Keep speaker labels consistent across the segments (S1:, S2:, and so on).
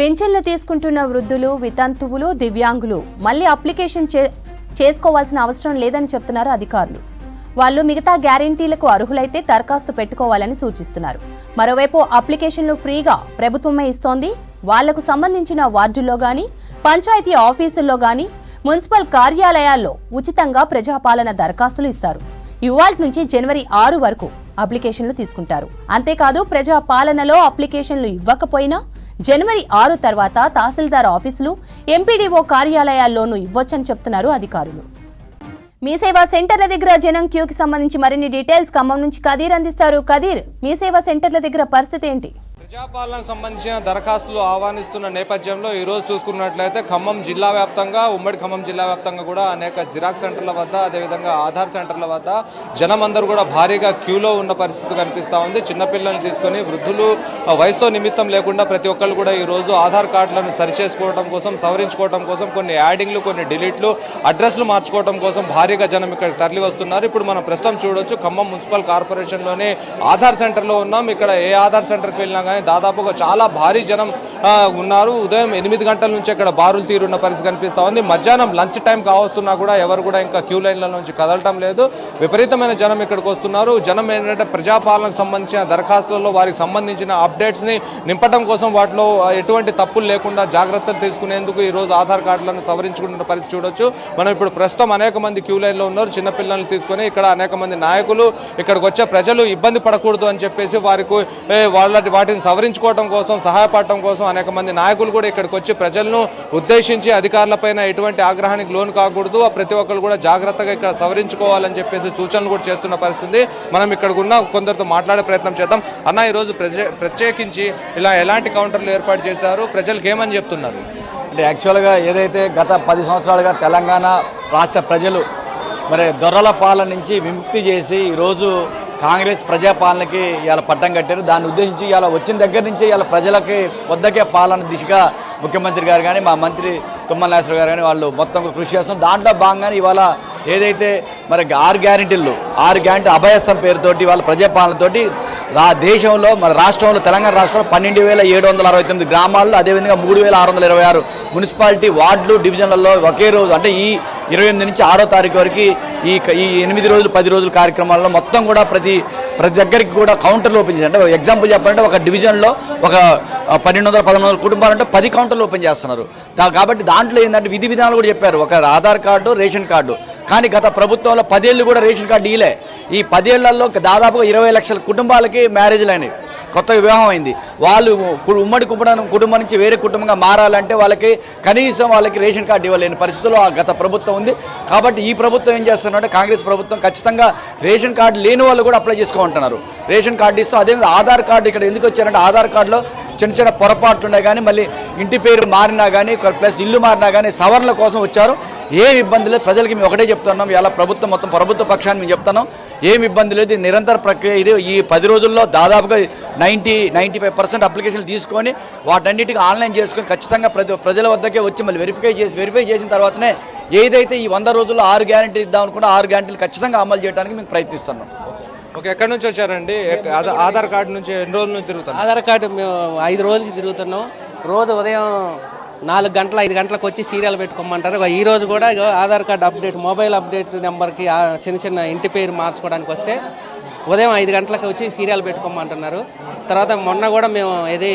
S1: పెన్షన్లు తీసుకుంటున్న వృద్ధులు వితంతువులు దివ్యాంగులు మళ్ళీ అప్లికేషన్ చే- చేసుకోవాల్సిన అవసరం లేదని చెప్తున్నారు అధికారులు. వాళ్ళు మిగతా గ్యారంటీలకు అర్హులైతే దరఖాస్తు పెట్టుకోవాలని సూచిస్తున్నారు. మరోవైపు అప్లికేషన్లు ఫ్రీగా ప్రభుత్వమే ఇస్తోంది. వాళ్ళకు సంబంధించిన వార్డుల్లో గాని పంచాయతీ ఆఫీసుల్లో గాని మున్సిపల్ కార్యాలయాల్లో ఉచితంగా ప్రజాపాలన దరఖాస్తులు ఇస్తారు. ఇవాళ నుంచి జనవరి ఆరు వరకు అప్లికేషన్లు తీసుకుంటారు. అంతేకాదు ప్రజాపాలనలో అప్లికేషన్లు ఇవ్వకపోయినా జనవరి ఆరు తర్వాత తహసీల్దార్ ఆఫీసులు ఎంపీడీఓ కార్యాలయాల్లోనూ ఇవ్వొచ్చని చెప్తున్నారు అధికారులు. మీ సేవా సెంటర్ల దగ్గర జనం క్యూకి సంబంధించి మరిన్ని డీటెయిల్స్ ఖమ్మం నుంచి కదీర్ అందిస్తారు. కదీర్ మీ సేవా సెంటర్ల దగ్గర పరిస్థితి ఏంటి?
S2: ప్రజాపాలనకు సంబంధించిన దరఖాస్తులు ఆహ్వానిస్తున్న నేపథ్యంలో ఈరోజు చూసుకున్నట్లయితే ఖమ్మం జిల్లా వ్యాప్తంగా ఉమ్మడి ఖమ్మం జిల్లా వ్యాప్తంగా కూడా అనేక జిరాక్స్ సెంటర్ల వద్ద అదేవిధంగా ఆధార్ సెంటర్ల వద్ద జనం కూడా భారీగా క్యూలో ఉన్న పరిస్థితి కనిపిస్తూ ఉంది. చిన్నపిల్లల్ని తీసుకొని వృద్ధులు వయసుతో నిమిత్తం లేకుండా ప్రతి ఒక్కళ్ళు కూడా ఈరోజు ఆధార్ కార్డులను సరిచేసుకోవడం కోసం సవరించుకోవడం కోసం కొన్ని యాడింగ్లు కొన్ని డిలీట్లు అడ్రస్లు మార్చుకోవడం కోసం భారీగా జనం ఇక్కడ తరలి వస్తున్నారు. ఇప్పుడు మనం ప్రస్తుతం చూడొచ్చు ఖమ్మం మున్సిపల్ కార్పొరేషన్లోనే ఆధార్ సెంటర్లో ఉన్నాం. ఇక్కడ ఏ ఆధార్ సెంటర్కి వెళ్ళినా కానీ దాదాపుగా చాలా భారీ జనం ఉన్నారు. ఉదయం ఎనిమిది గంటల నుంచి ఇక్కడ బారులు తీరున్న పరిస్థితి కనిపిస్తూ ఉంది. మధ్యాహ్నం లంచ్ టైం కావస్తున్నా కూడా ఎవరు కూడా ఇంకా క్యూ లైన్ల నుంచి కదలటం లేదు. విపరీతమైన జనం ఇక్కడికి వస్తున్నారు. జనం ఏంటంటే ప్రజాపాలనకు సంబంధించిన దరఖాస్తులలో వారికి సంబంధించిన అప్డేట్స్ని నింపడం కోసం వాటిలో ఎటువంటి తప్పులు లేకుండా జాగ్రత్తలు తీసుకునేందుకు ఈ రోజు ఆధార్ కార్డులను సవరించుకుంటున్న పరిస్థితి చూడొచ్చు. మనం ఇప్పుడు ప్రస్తుతం అనేక మంది క్యూ లైన్లో ఉన్నారు. చిన్నపిల్లలను తీసుకొని ఇక్కడ అనేక మంది నాయకులు ఇక్కడికి వచ్చే ప్రజలు ఇబ్బంది పడకూడదు అని చెప్పేసి వారికి వాళ్ళ వాటిని సవరించుకోవడం కోసం సహాయపడటం కోసం అనేక మంది నాయకులు కూడా ఇక్కడికి వచ్చి ప్రజలను ఉద్దేశించి అధికారులపైన ఎటువంటి ఆగ్రహానికి లోను కాకూడదు. ప్రతి ఒక్కరు కూడా జాగ్రత్తగా ఇక్కడ సవరించుకోవాలని చెప్పేసి సూచనలు కూడా చేస్తున్న పరిస్థితి. మనం ఇక్కడ ఉన్న కొందరితో మాట్లాడే ప్రయత్నం చేద్దాం. అన్న ఈరోజు ప్రత్యేకించి ఇలా ఎలాంటి కౌంటర్లు ఏర్పాటు చేశారు? ప్రజలకు ఏమని చెప్తున్నారు?
S3: అంటే యాక్చువల్గా ఏదైతే గత పది సంవత్సరాలుగా తెలంగాణ రాష్ట్ర ప్రజలు మరి దొరల పాలన నుంచి విముక్తి చేసి ఈరోజు కాంగ్రెస్ ప్రజాపాలనకి ఇవాళ పట్టం కట్టారు. దాన్ని ఉద్దేశించి ఇవాళ వచ్చిన దగ్గర నుంచి ఇవాళ ప్రజలకి వద్దకే పాలన దిశగా ముఖ్యమంత్రి గారు కానీ మా మంత్రి తుమ్మల నాగేశ్వర గారు కానీ వాళ్ళు మొత్తం కృషి చేస్తాం దాంట్లో భాగంగానే ఇవాళ ఏదైతే మరి ఆరు గ్యారెంటీలు ఆరు గ్యారంటీ అభయస్థం పేరుతోటి వాళ్ళ ప్రజాపాలనతోటి రా దేశంలో మన రాష్ట్రంలో తెలంగాణ రాష్ట్రంలో పన్నెండు వేల ఏడు వందల అరవై తొమ్మిది గ్రామాల్లో అదేవిధంగా మూడు వేల ఆరు వందల ఇరవై ఆరు మున్సిపాలిటీ వార్డులు డివిజన్లలో ఒకే రోజు అంటే ఈ ఇరవై ఎనిమిది నుంచి ఆరో తారీఖు వరకు ఈ ఈ ఎనిమిది రోజులు పది రోజుల కార్యక్రమాల్లో మొత్తం కూడా ప్రతి ప్రతి దగ్గరికి కూడా కౌంటర్లు ఓపెన్ చేశారు అంటే ఎగ్జాంపుల్ చెప్పాలంటే ఒక డివిజన్లో ఒక పన్నెండు వందల పదమూడు వందల కుటుంబాలు అంటే పది కౌంటర్లు ఓపెన్ చేస్తున్నారు. కాబట్టి దాంట్లో ఏంటంటే విధి విధానాలు కూడా చెప్పారు. ఒక ఆధార్ కార్డు రేషన్ కార్డు. కానీ గత ప్రభుత్వంలో పదేళ్ళు కూడా రేషన్ కార్డు ఇలే ఈ పదేళ్ళలో దాదాపుగా ఇరవై లక్షల కుటుంబాలకి మ్యారేజ్లు అయినాయి. కొత్త వివాహం అయింది. వాళ్ళు ఉమ్మడి కుటుంబం కుటుంబం నుంచి వేరే కుటుంబంగా మారాలంటే వాళ్ళకి కనీసం వాళ్ళకి రేషన్ కార్డు ఇవ్వలేని పరిస్థితుల్లో ఆ గత ప్రభుత్వం ఉంది. కాబట్టి ఈ ప్రభుత్వం ఏం చేస్తున్నారంటే కాంగ్రెస్ ప్రభుత్వం ఖచ్చితంగా రేషన్ కార్డు లేని వాళ్ళు కూడా అప్లై చేసుకోమంటున్నారు. రేషన్ కార్డు ఇస్తూ అదేవిధంగా ఆధార్ కార్డు ఇక్కడ ఎందుకు వచ్చారంటే ఆధార్ కార్డులో చిన్న చిన్న పొరపాట్లు ఉన్నాయి కానీ మళ్ళీ ఇంటి పేరు మారినా కానీ ప్లస్ ఇల్లు మారినా కానీ సవరణల కోసం వచ్చారు. ఏం ఇబ్బంది లేదు. ప్రజలకి మేము ఒకటే చెప్తున్నాం. ఇలా ప్రభుత్వం మొత్తం ప్రభుత్వ పక్షాన్ని మేము చెప్తున్నాం. ఏం ఇబ్బంది లేదు. ఇది నిరంతర ప్రక్రియ. ఇది ఈ పది రోజుల్లో దాదాపుగా నైంటీ నైంటీ ఫైవ్ పర్సెంట్ అప్లికేషన్లు తీసుకొని వాటన్నిటికీ ఆన్లైన్ చేసుకొని ఖచ్చితంగా ప్రతి ప్రజల వద్దకే వచ్చి మళ్ళీ వెరిఫై చేసి వెరిఫై చేసిన తర్వాతనే ఏదైతే ఈ వంద రోజుల్లో ఆరు గ్యారంటీ ఇద్దాం అనుకున్నా ఆరు గ్యారంటీలు ఖచ్చితంగా అమలు చేయడానికి మేము ప్రయత్నిస్తున్నాం.
S2: ఓకే ఎక్కడి నుంచి వచ్చారండి? ఆధార్ కార్డు నుంచి ఎన్ని రోజుల నుంచి తిరుగుతారు
S4: ఆధార్ కార్డు మేము ఐదు రోజుల నుంచి తిరుగుతున్నాం. రోజు ఉదయం నాలుగు గంటల ఐదు గంటలకు వచ్చి సీరియల్ పెట్టుకోమంటారు. ఈ రోజు కూడా Aadhaar card update mobile update నెంబర్కి చిన్న చిన్న ఇంటి పేరు మార్చుకోవడానికి వస్తే ఉదయం ఐదు గంటలకు వచ్చి సీరియల్ పెట్టుకోమంటున్నారు. తర్వాత మొన్న కూడా మేము ఇది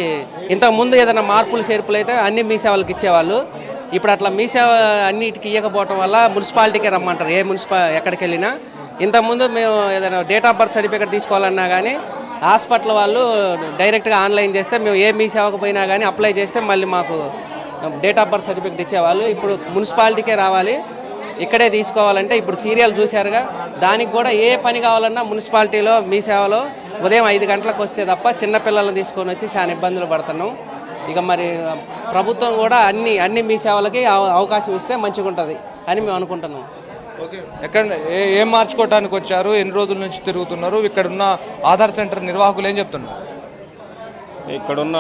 S4: ఇంతకు ముందు ఏదైనా మార్పులు చేర్పులు అయితే అన్ని మీ సేవలకు ఇచ్చేవాళ్ళు. ఇప్పుడు అట్లా మీ సేవ అన్నిటికి ఇవ్వకపోవడం వల్ల మున్సిపాలిటీకే రమ్మంటారు. ఏ మున్సిపా ఎక్కడికి వెళ్ళినా ఇంతకుముందు మేము ఏదైనా డేట్ ఆఫ్ బర్త్ సర్టిఫికేట్ తీసుకోవాలన్నా కానీ హాస్పిటల్ వాళ్ళు డైరెక్ట్గా ఆన్లైన్ చేస్తే మేము ఏ మీ సేవకు పోయినా కానీ అప్లై చేస్తే మళ్ళీ మాకు డేట్ ఆఫ్ బర్త్ సర్టిఫికేట్ ఇచ్చేవాళ్ళు. ఇప్పుడు మున్సిపాలిటీకే రావాలి. ఇక్కడే తీసుకోవాలంటే ఇప్పుడు సీరియల్ చూశారుగా. దానికి కూడా ఏ పని కావాలన్నా మున్సిపాలిటీలో మీ సేవలో ఉదయం ఐదు గంటలకు వస్తే తప్ప చిన్నపిల్లలను తీసుకొని వచ్చి చాలా ఇబ్బందులు పడుతున్నాం. ఇక మరి ప్రభుత్వం కూడా అన్ని అన్ని మీ సేవలకి అవ- అవకాశం ఇస్తే మంచిగా ఉంటుంది అని మేము అనుకుంటున్నాం.
S2: ఎక్కడ ఏ- ఏం మార్చుకోవడానికి వచ్చారు? ఎన్ని రోజుల నుంచి తిరుగుతున్నారు? ఇక్కడ ఉన్న ఆధార్ సెంటర్ నిర్వాహకులు ఏం చెప్తున్నారు?
S5: ఇక్కడున్న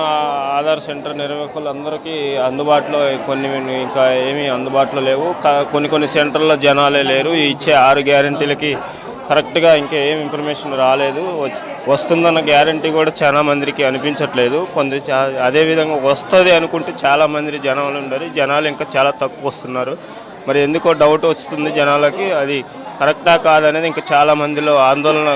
S5: ఆధార్ సెంటర్ నిర్వాహకులందరికీ అందుబాటులో కొన్ని ఇంకా ఏమీ అందుబాటులో లేవు. కా- కొన్ని కొన్ని సెంటర్లో జనాలే లేరు. ఇచ్చే ఆరు గ్యారంటీలకి కరెక్ట్గా ఇంకా ఏం ఇన్ఫర్మేషన్ రాలేదు. వస్తుందన్న గ్యారంటీ కూడా చాలా మందికి అనిపించట్లేదు. కొంత చా- అదేవిధంగా వస్తుంది అనుకుంటే చాలా మంది జనాలు ఉండరు. జనాలు ఇంకా చాలా తక్కువ వస్తున్నారు. మరి ఎందుకో డౌట్ వస్తుంది జనాలకి అది కరెక్టా కాదనేది ఇంకా చాలా మందిలో ఆందోళన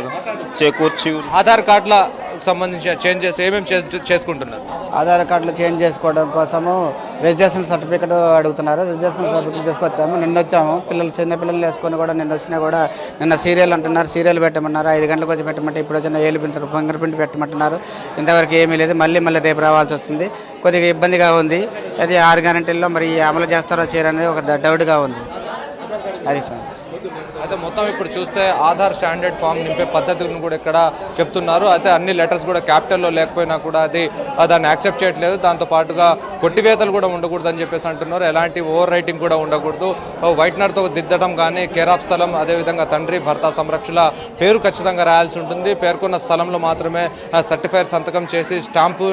S5: చేకూర్చి
S2: ఆధార్ కార్డుల సంబంధించిన చేంజెస్ ఏమేమి చే- చేసుకుంటున్నారు?
S6: ఆధార్ కార్డులు చేంజ్ చేసుకోవడం కోసము రిజిస్ట్రేషన్ సర్టిఫికేట్ అడుగుతున్నారు. రిజిస్ట్రేషన్ సర్టిఫికేట్ తీసుకొచ్చాము. నిన్న వచ్చాము పిల్లలు చిన్న పిల్లలు వేసుకొని కూడా నిన్న వచ్చినా కూడా నిన్న సీరియల్ అంటున్నారు. సీరియల్ పెట్టమన్నారు. ఐదు గంటలకు వచ్చి పెట్టమంటే ఇప్పుడు వచ్చిన ఏలు ప్రింట్ ఫింగర్ ప్రింట్ పెట్టమంటున్నారు. ఇంతవరకు ఏమీ లేదు. మళ్ళీ మళ్ళీ రేపు రావాల్సి వస్తుంది. కొద్దిగా ఇబ్బందిగా ఉంది. అది ఆరు గంటల్లో మరి అమలు చేస్తారో చేయరనేది ఒక డౌట్గా ఉంది. అది సార్.
S2: అయితే మొత్తం ఇప్పుడు చూస్తే ఆధార్ స్టాండర్డ్ ఫామ్ నింపే పద్ధతులను కూడా ఇక్కడ చెప్తున్నారు. అయితే అన్ని లెటర్స్ కూడా క్యాపిటల్లో లేకపోయినా కూడా అది దాన్ని యాక్సెప్ట్ చేయట్లేదు. దాంతో పాటుగా కొట్టివేతలు కూడా ఉండకూడదు అని చెప్పేసి అంటున్నారు. ఎలాంటి ఓవర్ రైటింగ్ కూడా ఉండకూడదు. వైట్నర్తో దిద్దడం కానీ కేర్ ఆఫ్ స్థలం అదేవిధంగా తండ్రి భర్త సంరక్షణ పేరు ఖచ్చితంగా రాయాల్సి ఉంటుంది. పేర్కొన్న స్థలంలో మాత్రమే సర్టిఫైర్ సంతకం చేసి స్టాంపు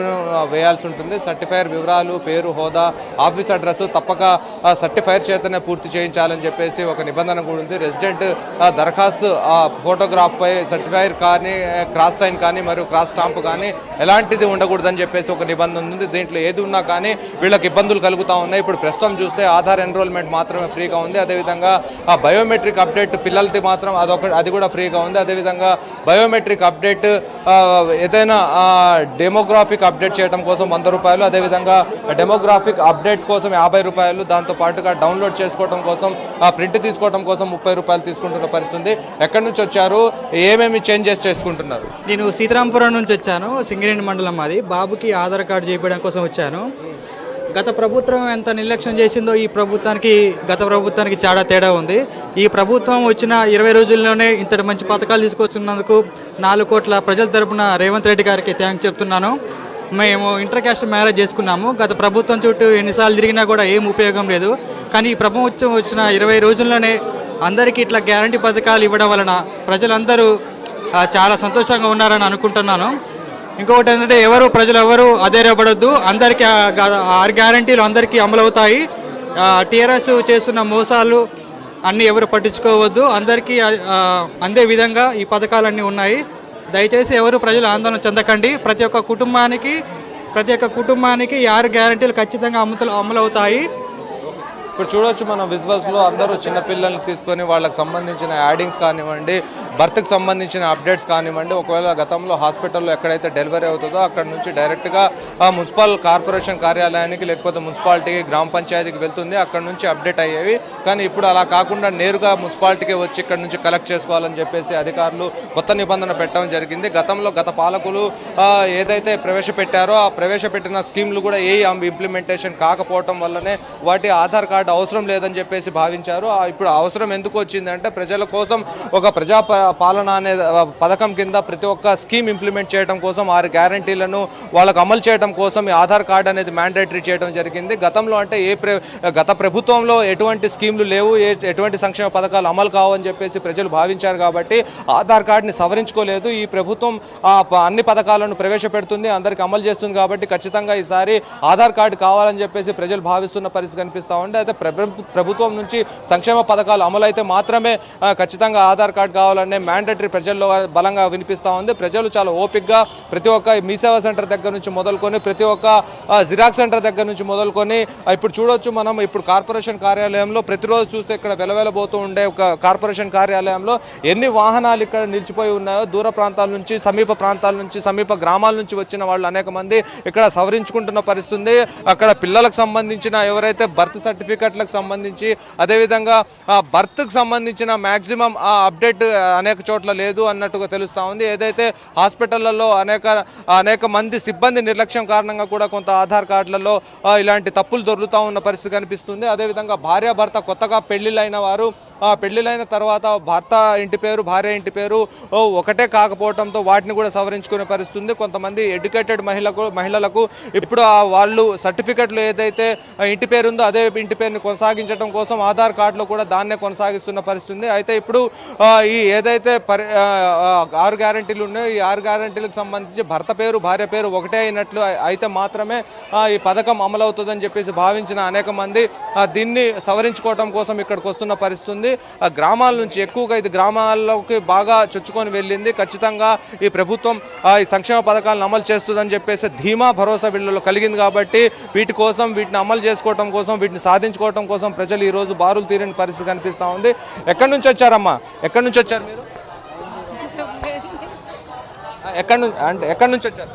S2: వేయాల్సి ఉంటుంది. సర్టిఫైర్ వివరాలు పేరు హోదా ఆఫీస్ అడ్రస్ తప్పక సర్టిఫైర్ చేతనే పూర్తి చేయించాలని చెప్పేసి ఒక నిబంధన కూడా ఉంది. రెసిడెంట్ దరఖాస్తు ఫోటోగ్రాఫ్ పై సర్టిఫైర్ కానీ క్రాస్ సైన్ కానీ మరియు క్రాస్ స్టాంప్ కానీ ఎలాంటిది ఉండకూడదని చెప్పేసి ఒక నిబంధన ఉంది. దీంట్లో ఏది ఉన్నా కానీ వీళ్ళకి ఇబ్బందులు కలుగుతూ ఉన్నాయి. ఇప్పుడు ప్రస్తుతం చూస్తే ఆధార్ ఎన్రోల్మెంట్ మాత్రమే ఫ్రీగా ఉంది. అదేవిధంగా ఆ బయోమెట్రిక్ అప్డేట్ పిల్లలది మాత్రం అదొక అది కూడా ఫ్రీగా ఉంది. అదేవిధంగా బయోమెట్రిక్ అప్డేట్ ఏదైనా డెమోగ్రాఫిక్ అప్డేట్ చేయడం కోసం వంద రూపాయలు. అదేవిధంగా డెమోగ్రాఫిక్ అప్డేట్ కోసం యాభై రూపాయలు. దాంతో పాటుగా డౌన్లోడ్ చేసుకోవడం కోసం ఆ ప్రింట్ తీసుకోవడం కోసం ముప్పై రూపాయలు తీసుకుంటున్న పరిస్థితి ఉంది ఎక్కడి నుంచి వచ్చారు? ఏమేమి చేంజెస్ చేసుకుంటున్నారు?
S7: నేను సీతారాంపురం నుంచి వచ్చాను సింగరేణి మండలం అది బాబుకి ఆధార్ కార్డు చేయించడం కోసం వచ్చాను. గత ప్రభుత్వం ఎంత నిర్లక్ష్యం చేసిందో ఈ ప్రభుత్వానికి గత ప్రభుత్వానికి చాలా తేడా ఉంది. ఈ ప్రభుత్వం వచ్చిన ఇరవై రోజుల్లోనే ఇంతటి మంచి పథకాలు తీసుకొచ్చినందుకు నాలుగు కోట్ల ప్రజల తరపున రేవంత్ రెడ్డి గారికి థ్యాంక్స్ చెప్తున్నాను. మేము ఇంటర్ క్యాస్ట్ మ్యారేజ్ చేసుకున్నాము. గత ప్రభుత్వం చుట్టూ ఎన్నిసార్లు తిరిగినా కూడా ఏం ఉపయోగం లేదు. కానీ ఈ ప్రభుత్వం వచ్చిన ఇరవై రోజుల్లోనే అందరికీ ఇట్లా గ్యారంటీ పథకాలు ఇవ్వడం వలన ప్రజలందరూ చాలా సంతోషంగా ఉన్నారని అనుకుంటున్నాను. ఇంకొకటి ఏంటంటే ఎవరు ప్రజలు ఎవరు అధైర్యపడొద్దు. అందరికీ ఆరు గ్యారంటీలు అందరికీ అమలవుతాయి. టీఆర్ఎస్ చేస్తున్న మోసాలు అన్నీ ఎవరు పట్టించుకోవద్దు. అందరికీ అందే విధంగా ఈ పథకాలన్నీ ఉన్నాయి. దయచేసి ఎవరు ప్రజలు ఆందోళన చెందకండి. ప్రతి ఒక్క కుటుంబానికి ప్రతి ఒక్క కుటుంబానికి ఈ ఆరు గ్యారంటీలు ఖచ్చితంగా అమలు అమలవుతాయి.
S2: ఇప్పుడు చూడొచ్చు మనం విజువల్స్లో అందరూ చిన్నపిల్లల్ని తీసుకొని వాళ్ళకి సంబంధించిన యాడింగ్స్ కానివ్వండి బర్త్కి సంబంధించిన అప్డేట్స్ కానివ్వండి ఒకవేళ గతంలో హాస్పిటల్లో ఎక్కడైతే డెలివరీ అవుతుందో అక్కడ నుంచి డైరెక్ట్గా మున్సిపల్ కార్పొరేషన్ కార్యాలయానికి లేకపోతే మున్సిపాలిటీకి గ్రామ పంచాయతీకి వెళ్తుంది అక్కడ నుంచి అప్డేట్ అయ్యేవి. కానీ ఇప్పుడు అలా కాకుండా నేరుగా మున్సిపాలిటీకి వచ్చి ఇక్కడ నుంచి కలెక్ట్ చేసుకోవాలని చెప్పేసి అధికారులు కొత్త నిబంధన పెట్టడం జరిగింది. గతంలో గత పాలకులు ఏదైతే ప్రవేశపెట్టారో ఆ ప్రవేశపెట్టిన స్కీమ్లు కూడా ఏ ఇంప్లిమెంటేషన్ కాకపోవటం వల్లనే వాటి ఆధార్ కార్డు అవసరం లేదని చెప్పేసి భావించారు. ఇప్పుడు అవసరం ఎందుకు వచ్చిందంటే ప్రజల కోసం ఒక ప్రజా ప- పాలన అనే పథకం కింద ప్రతి ఒక్క స్కీమ్ ఇంప్లిమెంట్ చేయడం కోసం ఆరు గ్యారంటీలను వాళ్ళకు అమలు చేయడం కోసం ఈ ఆధార్ కార్డు అనేది మ్యాండేటరీ చేయడం జరిగింది. గతంలో అంటే ఏ ప్ర గత ప్రభుత్వంలో ఎటువంటి స్కీమ్లు లేవు ఏ ఎటువంటి సంక్షేమ పథకాలు అమలు కావని చెప్పేసి ప్రజలు భావించారు కాబట్టి ఆధార్ కార్డుని సవరించుకోలేదు. ఈ ప్రభుత్వం ఆ ప- అన్ని పథకాలను ప్రవేశపెడుతుంది అందరికి అమలు చేస్తుంది కాబట్టి ఖచ్చితంగా ఈసారి ఆధార్ కార్డు కావాలని చెప్పేసి ప్రజలు భావిస్తున్న పరిస్థితి కనిపిస్తూ ఉంది. అయితే ప్రభుత్వం నుంచి సంక్షేమ పథకాలు అమలు అయితే మాత్రమే ఖచ్చితంగా ఆధార్ కార్డు కావాలనే మ్యాండేటరీ ప్రజల్లో బలంగా వినిపిస్తూ ఉంది. ప్రజలు చాలా ఓపిక్గా ప్రతి ఒక్క మీ సేవా సెంటర్ దగ్గర నుంచి మొదలుకొని ప్రతి ఒక్క జిరాక్స్ సెంటర్ దగ్గర నుంచి మొదలుకొని ఇప్పుడు చూడొచ్చు మనం ఇప్పుడు కార్పొరేషన్ కార్యాలయంలో ప్రతిరోజు చూస్తే ఇక్కడ వెలవెలబోతూ ఉండే ఒక కార్పొరేషన్ కార్యాలయంలో ఎన్ని వాహనాలు ఇక్కడ నిలిచిపోయి ఉన్నాయో దూర ప్రాంతాల నుంచి సమీప ప్రాంతాల నుంచి సమీప గ్రామాల నుంచి వచ్చిన వాళ్ళు అనేక మంది ఇక్కడ సవరించుకుంటున్న పరిస్థితి అక్కడ పిల్లలకు సంబంధించిన ఎవరైతే బర్త్ టికెట్లకు సంబంధించి అదేవిధంగా ఆ సంబంధించిన మ్యాక్సిమం ఆ అప్డేట్ అనేక చోట్ల లేదు అన్నట్టుగా తెలుస్తూ ఉంది. ఏదైతే హాస్పిటళ్ళలో అనేక అనేక మంది సిబ్బంది నిర్లక్ష్యం కారణంగా కూడా కొంత ఆధార్ కార్డులలో ఇలాంటి తప్పులు దొరుకుతూ ఉన్న పరిస్థితి కనిపిస్తుంది. అదేవిధంగా భార్యాభర్త కొత్తగా పెళ్ళిళ్ళైన వారు ఆ పెళ్ళిళ్ళైన తర్వాత భర్త ఇంటి పేరు భార్య ఇంటి పేరు ఒకటే కాకపోవడంతో వాటిని కూడా సవరించుకునే పరిస్థితుంది. కొంతమంది ఎడ్యుకేటెడ్ మహిళకు మహిళలకు ఇప్పుడు ఆ వాళ్ళు సర్టిఫికెట్లు ఏదైతే ఇంటి పేరు ఉందో అదే ఇంటి పేరు కార్డుని కొనసాగించడం కోసం ఆధార్ కార్డులో కూడా దాన్నే కొనసాగిస్తున్న పరిస్థితి అయితే ఇప్పుడు ఈ ఏదైతే పరి ఆరు గ్యారంటీలు ఉన్నాయో ఈ ఆరు గ్యారంటీలకు సంబంధించి భర్త పేరు భార్య పేరు ఒకటే అయినట్లు అయితే మాత్రమే ఈ పథకం అమలవుతుందని చెప్పేసి భావించిన అనేక మంది దీన్ని సవరించుకోవడం కోసం ఇక్కడికి వస్తున్న పరిస్థితి గ్రామాల నుంచి ఎక్కువగా ఇది గ్రామాల్లోకి బాగా చొచ్చుకొని వెళ్ళింది. ఖచ్చితంగా ఈ ప్రభుత్వం ఈ సంక్షేమ పథకాలను అమలు చేస్తుందని చెప్పేసి ధీమా భరోసా వీళ్ళలో కలిగింది కాబట్టి వీటి కోసం వీటిని అమలు చేసుకోవడం కోసం వీటిని సాధించుకోవడం కోసం ప్రజలు ఈ రోజు బారులు తీరని పరిస్థితి కనిపిస్తా ఉంది. ఎక్కడి నుంచి వచ్చారమ్మా? ఎక్కడి నుంచి వచ్చారు మీరు? ఆ, ఎక్కడి నుంచి అంటే ఎక్కడి నుంచి వచ్చారు?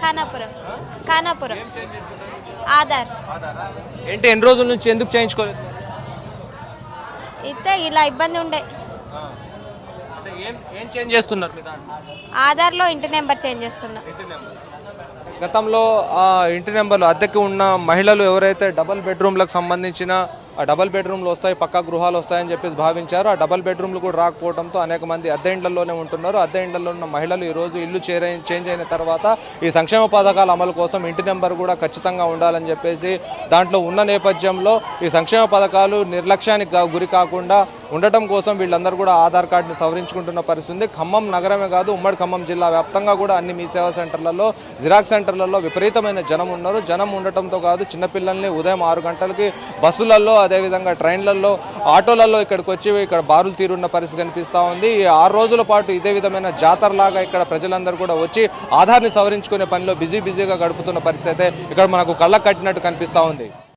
S8: ఖానాపురం. ఖానాపురం. ఆధార్.
S2: ఏంటి ఎన్ని రోజుల నుంచి ఎందుకు చేయించుకోలేదు?
S8: ఇస్తే ఇలా ఇబ్బంది ఉండే.
S2: ఏం చేంజ్ చేస్తున్నారు
S8: ఆధార్లో ఇంటి నెంబర్ చేంజ్ చేస్తున్నా.
S2: గతంలో ఆ ఇంటి నెంబర్లు అద్దెకి ఉన్న మహిళలు ఎవరైతే డబల్ బెడ్రూమ్లకు సంబంధించిన ఆ డబల్ బెడ్రూమ్లు వస్తాయి పక్కా గృహాలు వస్తాయని చెప్పేసి భావించారు. ఆ డబల్ బెడ్రూమ్లు కూడా రాకపోవడంతో అనేక మంది అద్దె ఇండ్లలోనే ఉంటున్నారు. అద్దె ఇండ్లలో ఉన్న మహిళలు ఈ రోజు ఇల్లు చేరే చేంజ్ అయిన తర్వాత ఈ సంక్షేమ పథకాల అమలు కోసం ఇంటి నెంబర్ కూడా ఖచ్చితంగా ఉండాలని చెప్పేసి దాంట్లో ఉన్న నేపథ్యంలో ఈ సంక్షేమ పథకాలు నిర్లక్ష్యానికి గురి కాకుండా ఉండటం కోసం వీళ్ళందరూ కూడా ఆధార్ కార్డుని సవరించుకుంటున్న పరిస్థితి ఉంది. ఖమ్మం నగరమే కాదు ఉమ్మడి ఖమ్మం జిల్లా వ్యాప్తంగా కూడా అన్ని మీ సేవా సెంటర్లలో జిరాక్స్ సెంటర్లలో విపరీతమైన జనం ఉన్నారు. జనం ఉండటంతో కాదు చిన్నపిల్లల్ని ఉదయం ఆరు గంటలకి బస్సులలో అదేవిధంగా ట్రైన్లలో ఆటోలలో ఇక్కడికి వచ్చి ఇక్కడ బారులు తీరున్న పరిస్థితి కనిపిస్తూ ఉంది. ఈ ఆరు రోజుల పాటు ఇదే విధమైన జాతరలాగా ఇక్కడ ప్రజలందరూ కూడా వచ్చి ఆధార్ని సవరించుకునే పనిలో బిజీ బిజీగా గడుపుతున్న పరిస్థితి అయితే ఇక్కడ మనకు కళ్ళకు కట్టినట్టు కనిపిస్తూ ఉంది.